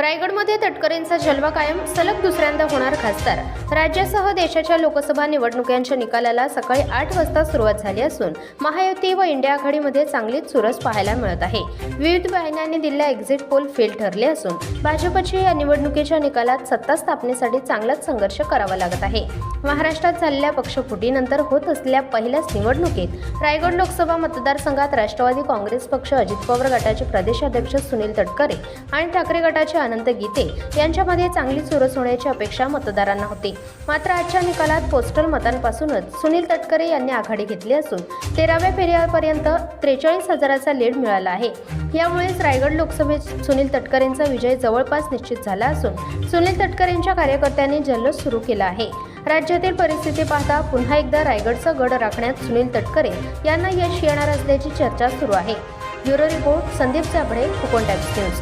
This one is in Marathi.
रायगडमध्ये तटकरेंचा जलवा कायम सलग दुसऱ्यांदा होणार खासदार. राज्यासह देशाच्या लोकसभा निवडणुकांच्या निकालाला सकाळी आठ वाजता सुरुवात झाली असून महायुती व इंडिया आघाडीमध्ये चांगलीच चुरस पाहायला मिळत आहे. विविध वाहिन्यांनी दिलेला एक्झिट पोल फेल ठरले असून भाजपची या निवडणुकीच्या निकालात सत्ता स्थापनेसाठी चांगलाच संघर्ष करावा लागत आहे. महाराष्ट्रात झालेल्या पक्षफुटीनंतर होत असलेल्या पहिल्याच निवडणुकीत रायगड लोकसभा मतदारसंघात राष्ट्रवादी काँग्रेस पक्ष अजित पवार गटाचे प्रदेशाध्यक्ष सुनील तटकरे आणि ठाकरे गटाचे अनंत गीते यांच्यामध्ये चांगली चुरस होण्याची अपेक्षा मतदारांना होती. मात्र आजच्या निकालात पोस्टल मतांपासूनच सुनील तटकरे यांनी आघाडी घेतली असून तेराव्या फेऱ्यापर्यंत त्रेचाळीस हजाराचा लीड मिळाला आहे. यामुळेच रायगड लोकसभेत सुनील तटकरेंचा विजय जवळपास निश्चित झाला असून सुनील तटकरेंच्या कार्यकर्त्यांनी जल्लोष सुरू केला आहे. राज्यातील परिस्थिती पाहता पुन्हा एकदा रायगडचा गड राखण्यात सुनील तटकरे यांना यश येणार असल्याची चर्चा सुरू आहे. Bureau report Sandeep Chabde Konkan times news.